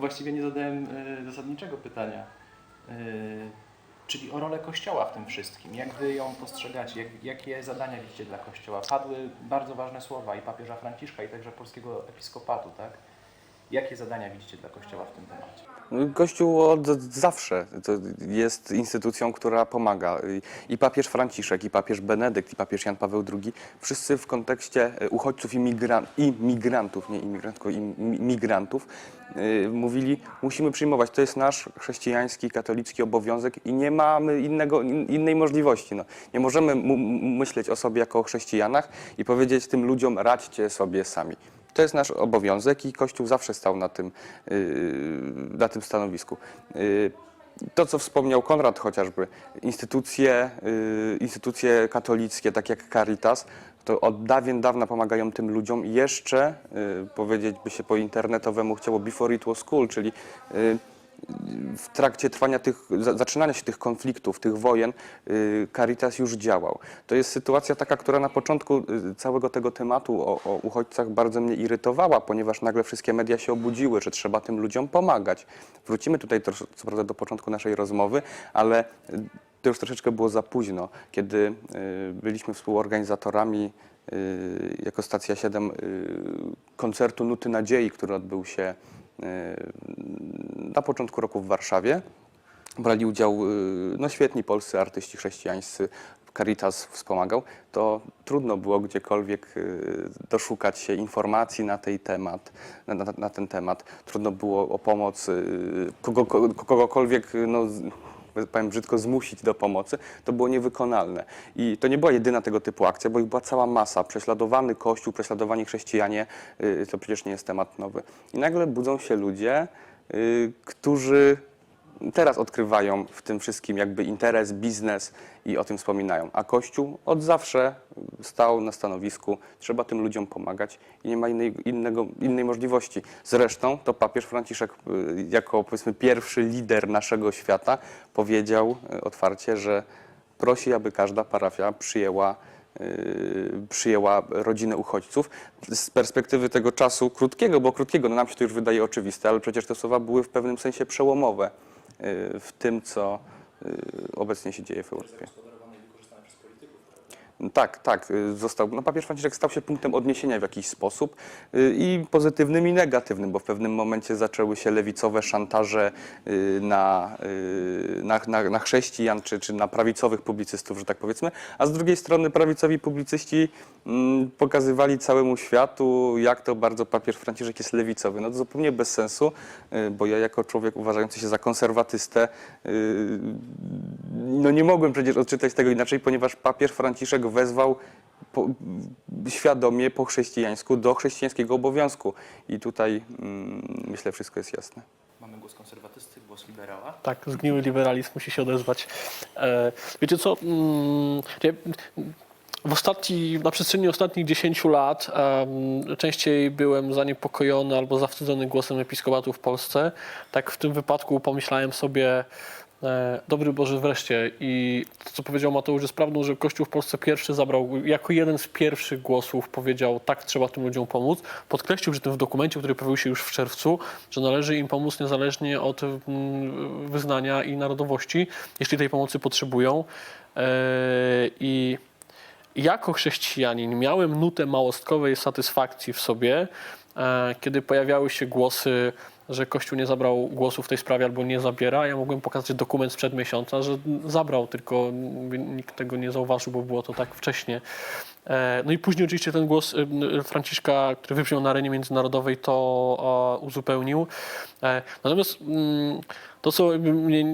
właściwie nie zadałem e, zasadniczego pytania. E, czyli o rolę Kościoła w tym wszystkim. Jak wy ją postrzegacie? Jak, jakie zadania widzicie dla Kościoła? Padły bardzo ważne słowa i papieża Franciszka, i także polskiego episkopatu, tak? Jakie zadania widzicie dla Kościoła w tym temacie? Kościół od zawsze to jest instytucją, która pomaga. I papież Franciszek, i papież Benedykt, i papież Jan Paweł II, wszyscy w kontekście uchodźców i, migran- i migrantów, nie imigrantów, i mi- migrantów, y, mówili, musimy przyjmować. To jest nasz chrześcijański, katolicki obowiązek i nie mamy innego, in, innej możliwości. No, nie możemy myśleć o sobie jako o chrześcijanach i powiedzieć tym ludziom, radźcie sobie sami. To jest nasz obowiązek i Kościół zawsze stał na tym, yy, na tym stanowisku. Yy, To, co wspomniał Konrad chociażby, instytucje, yy, instytucje katolickie, tak jak Caritas, to od dawien dawna pomagają tym ludziom. Jeszcze, powiedzieć by się po internetowemu chciało, before it was cool, czyli w trakcie trwania tych, za- zaczynania się tych konfliktów, tych wojen, y, Caritas już działał. To jest sytuacja taka, która na początku y, całego tego tematu o, o uchodźcach bardzo mnie irytowała, ponieważ nagle wszystkie media się obudziły, że trzeba tym ludziom pomagać. Wrócimy tutaj co prawda do początku naszej rozmowy, ale y, to już troszeczkę było za późno, kiedy byliśmy współorganizatorami jako Stacja 7 y, koncertu Nuty Nadziei, który odbył się na początku roku w Warszawie. Brali udział y, no, świetni polscy artyści chrześcijańscy, Caritas wspomagał, to trudno było gdziekolwiek y, doszukać się informacji na, tej temat, na, na, na ten temat. Trudno było o pomoc y, kogo, kogokolwiek, y, no, powiem brzydko, zmusić do pomocy, to było niewykonalne. I to nie była jedyna tego typu akcja, bo ich była cała masa. Prześladowany Kościół, prześladowani chrześcijanie, y, to przecież nie jest temat nowy. I nagle budzą się ludzie, y, którzy teraz odkrywają w tym wszystkim jakby interes, biznes i o tym wspominają. A Kościół od zawsze stał na stanowisku, trzeba tym ludziom pomagać i nie ma innej, innego, innej możliwości. Zresztą to papież Franciszek y, jako powiedzmy pierwszy lider naszego świata powiedział y, otwarcie, że prosi, aby każda parafia przyjęła y, przyjęła rodzinę uchodźców. Z perspektywy tego czasu krótkiego, bo krótkiego, no nam się to już wydaje oczywiste, ale przecież te słowa były w pewnym sensie przełomowe w tym, co y, obecnie się dzieje w Europie. Tak, tak. y, Został, no papież Franciszek stał się punktem odniesienia w jakiś sposób y, i pozytywnym i negatywnym, bo w pewnym momencie zaczęły się lewicowe szantaże y, na, na, na, na chrześcijan czy, czy na prawicowych publicystów, że tak powiedzmy, a z drugiej strony prawicowi publicyści mm, pokazywali całemu światu, jak to bardzo papież Franciszek jest lewicowy. No to zupełnie bez sensu, bo ja jako człowiek uważający się za konserwatystę no nie mogłem przecież odczytać tego inaczej, ponieważ papież Franciszek wezwał po, świadomie po chrześcijańsku do chrześcijańskiego obowiązku. I tutaj mm, myślę, wszystko jest jasne. Mamy głos konserwatysty, głos liberała. Tak, zgniły liberalizm musi się odezwać. E, wiecie co? mm, nie, W ostatni, na przestrzeni ostatnich 10 lat em, częściej byłem zaniepokojony albo zawstydzony głosem episkopatu w Polsce. Tak w tym wypadku pomyślałem sobie, dobry Boże wreszcie i to, co powiedział Mateusz jest prawdą, że Kościół w Polsce pierwszy zabrał, jako jeden z pierwszych głosów powiedział, tak trzeba tym ludziom pomóc. Podkreślił przy tym w dokumencie, który pojawił się już w czerwcu, że należy im pomóc niezależnie od mm, wyznania i narodowości, jeśli tej pomocy potrzebują. E, I jako chrześcijanin miałem nutę małostkowej satysfakcji w sobie, e, kiedy pojawiały się głosy, że Kościół nie zabrał głosu w tej sprawie albo nie zabiera. Ja mogłem pokazać dokument sprzed miesiąca, że zabrał, tylko nikt tego nie zauważył, bo było to tak wcześnie. E, No i później oczywiście ten głos Franciszka, który wybrzmiał na arenie międzynarodowej, to e, uzupełnił. E, Natomiast mm, to, co mnie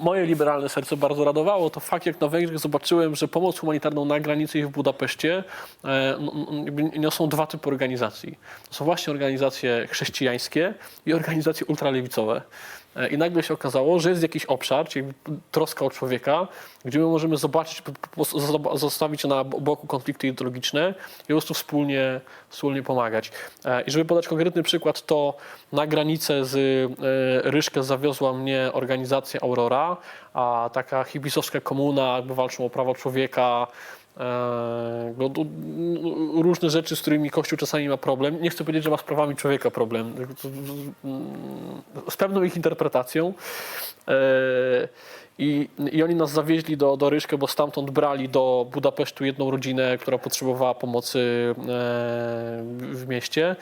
moje liberalne serce bardzo radowało, to fakt, jak na Węgrzech zobaczyłem, że pomoc humanitarną na granicy i w Budapeszcie niosą dwa typy organizacji. To są właśnie organizacje chrześcijańskie i organizacje ultralewicowe. E, I nagle się okazało, że jest jakiś obszar, czyli troska o człowieka, gdzie my możemy zobaczyć, zostawić na bo- boku konflikty ideologiczne i po prostu wspólnie, wspólnie pomagać. E, I żeby podać konkretny przykład, to na granicę z e, Ryszkę zawiozła mnie organizacja Aurora, a taka hibisowska komuna, jakby walczą o prawa człowieka, różne rzeczy, z którymi Kościół czasami ma problem. Nie chcę powiedzieć, że ma z prawami człowieka problem. mm, Z pewną ich interpretacją. E, I, I oni nas zawieźli do, do Ryszkę, bo stamtąd brali do Budapesztu jedną rodzinę, która potrzebowała pomocy e, w mieście.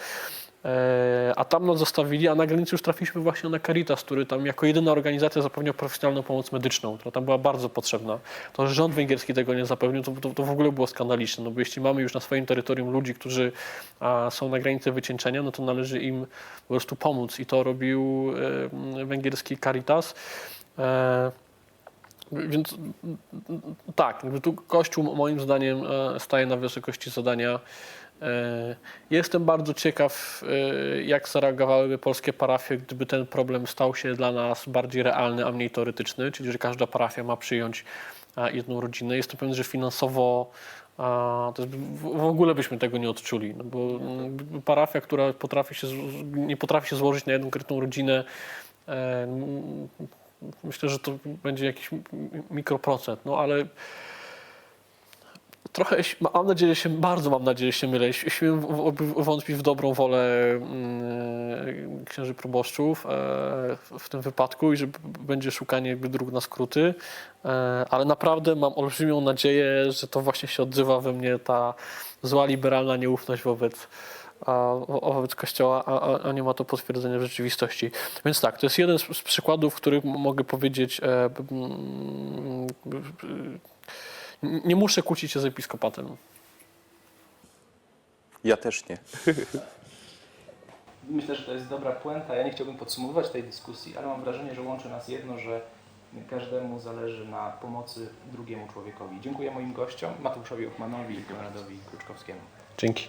E, A tam nas zostawili, a na granicy już trafiliśmy właśnie na Caritas, który tam jako jedyna organizacja zapewniał profesjonalną pomoc medyczną, która tam była bardzo potrzebna. To, że rząd węgierski tego nie zapewnił, to, to, to w ogóle było skandaliczne, no bo jeśli mamy już na swoim terytorium ludzi, którzy a, są na granicy wycieńczenia, no to należy im po prostu pomóc i to robił e, węgierski Caritas. E, więc tak, tu Kościół moim zdaniem e, staje na wysokości zadania. E, Jestem bardzo ciekaw, e, jak zareagowałyby polskie parafie, gdyby ten problem stał się dla nas bardziej realny, a mniej teoretyczny, czyli że każda parafia ma przyjąć jedną rodzinę. Jestem pewien, że finansowo to w, ogóle byśmy tego nie odczuli, no bo mm, parafia, która potrafi się, nie potrafi się złożyć na jedną konkretną rodzinę, myślę, że to będzie jakiś mikroprocent, no ale trochę, mam nadzieję, się, bardzo mam nadzieję, się mylę. Śmiem wątpić w dobrą wolę mm, księży proboszczów e, w tym wypadku i że będzie szukanie jakby dróg na skróty, e, ale naprawdę mam olbrzymią nadzieję, że to właśnie się odzywa we mnie ta zła liberalna nieufność wobec a, wo- wobec Kościoła, a, a- a nie ma to potwierdzenia w rzeczywistości. Więc tak, to jest jeden z, z przykładów, w których m- mogę powiedzieć, e, b- b- b- nie muszę kłócić się z episkopatem. Ja też nie. Myślę, że to jest dobra puenta. Ja nie chciałbym podsumowywać tej dyskusji, ale mam wrażenie, że łączy nas jedno, że każdemu zależy na pomocy drugiemu człowiekowi. Dziękuję moim gościom, Mateuszowi Ochmanowi i Konradowi Kruczkowskiemu. Dzięki.